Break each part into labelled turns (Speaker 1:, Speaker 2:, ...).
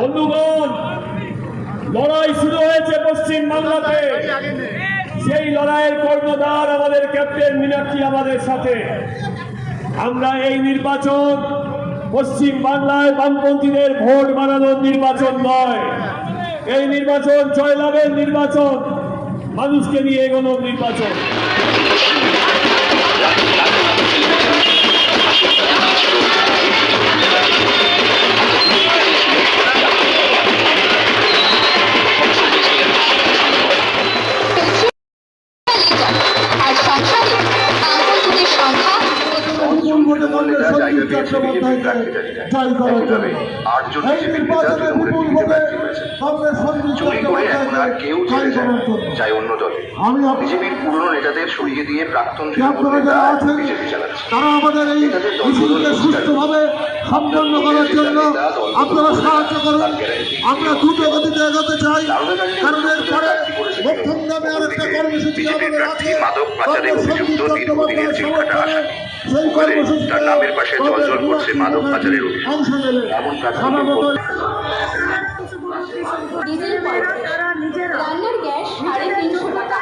Speaker 1: বন্ধুগণ, লড়াই শুরু হয়েছে পশ্চিম বাংলাতে। সেই লড়াইয়ের কর্ণধার আমাদের ক্যাপ্টেন মীনাক্ষী আমাদের সাথে। আমরা এই নির্বাচন পশ্চিম বাংলায় বামপন্থীদের ভোট বাড়ানোর নির্বাচন নয়। এই নির্বাচন জয়লাভের নির্বাচন। মানুষকে নিয়ে এগোনোর নির্বাচন।
Speaker 2: আমি
Speaker 3: বিজেপির পুরনো নেতাদের সরিয়ে দিয়ে প্রাক্তন
Speaker 2: তারা আমাদের এই মিছিলকে সুস্থভাবে সম্পন্ন করার জন্য আপনারা সাহায্য করুন। আমরা দ্রুত গতিতে এগোতে চাই। কারণ এরপরে প্রথম নামে আরেকটা কর্মসূচি আমাদের আছে।
Speaker 3: মাদক পাচারে অভিযুক্ত দীর্ঘদিনের
Speaker 2: চট্টোপাধ্যায়
Speaker 3: জেলখাটা আসামি তার নামের পাশে জলজল করছে মাদক পাচারের অভিযোগ
Speaker 2: অংশ নেবে
Speaker 3: এমন প্রার্থীকে
Speaker 2: স্বভাবত
Speaker 4: ডিজেল পঞ্চাশ রান্নার গ্যাস সাড়ে তিনশো টাকা।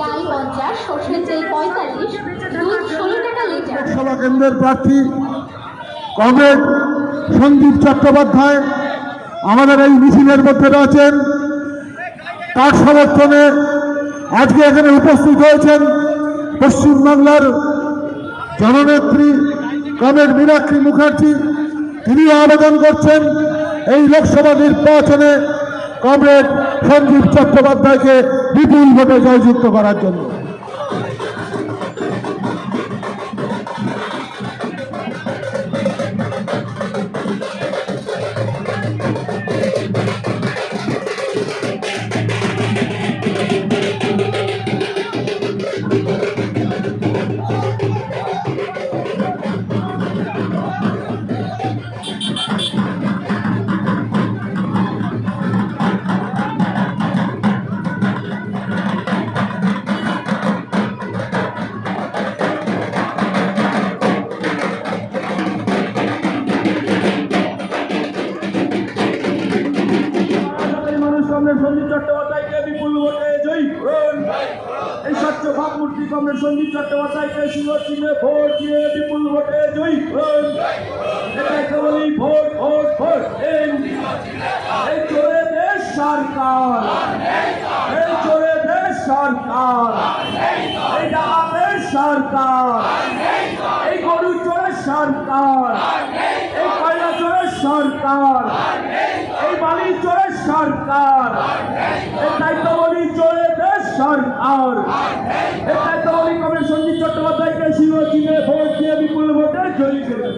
Speaker 4: ডাল পঞ্চাশ সর্ষের তেল পঁয়তাল্লিশ দুধ ষোলো টাকা লিটার।
Speaker 2: লোকসভা কেন্দ্রের প্রার্থী কমরেড সন্দীপ চট্টোপাধ্যায় আমাদের এই মিছিলের মধ্যে রয়েছেন। তার সমর্থনে আজকে এখানে উপস্থিত হয়েছেন পশ্চিমবাংলার জননেত্রী কমেড মীনাক্ষী মুখার্জি তিনি আবেদন করছেন এই লোকসভা নির্বাচনে কমরেড সঞ্জীব চট্টোপাধ্যায়কে বিপুল ভোটে জয়যুক্ত করার জন্য।
Speaker 1: কমরেড সঞ্জীব চট্টোপাধ্যায়কে বিপুল ভোটে জয়ী করুন। এই স্বচ্ছ ভাবমূর্তি কমরেড সঞ্জীব চট্টোপাধ্যায়কে সুন্দর চিহ্নে ভোট দিয়ে বিপুল ভোটে জয়ী করুন। এটাই কেবলই ভোট ভোট ভোট। এই এই চোরে দেশ সরকার। এই চোরে দেশ সরকার। এই ডাকাতের সরকার। এই গরু চোরের সরকার। এই কয়লা চোরের সরকার। বালি চোরের এটাই তো বলি জয় দেশ সরকার। এটাই তো বলি কবে সঞ্জীব চট্টোপাধ্যায়কে শিব চিনে ভোট দিয়ে বিপুল ভোটে জয়ী করে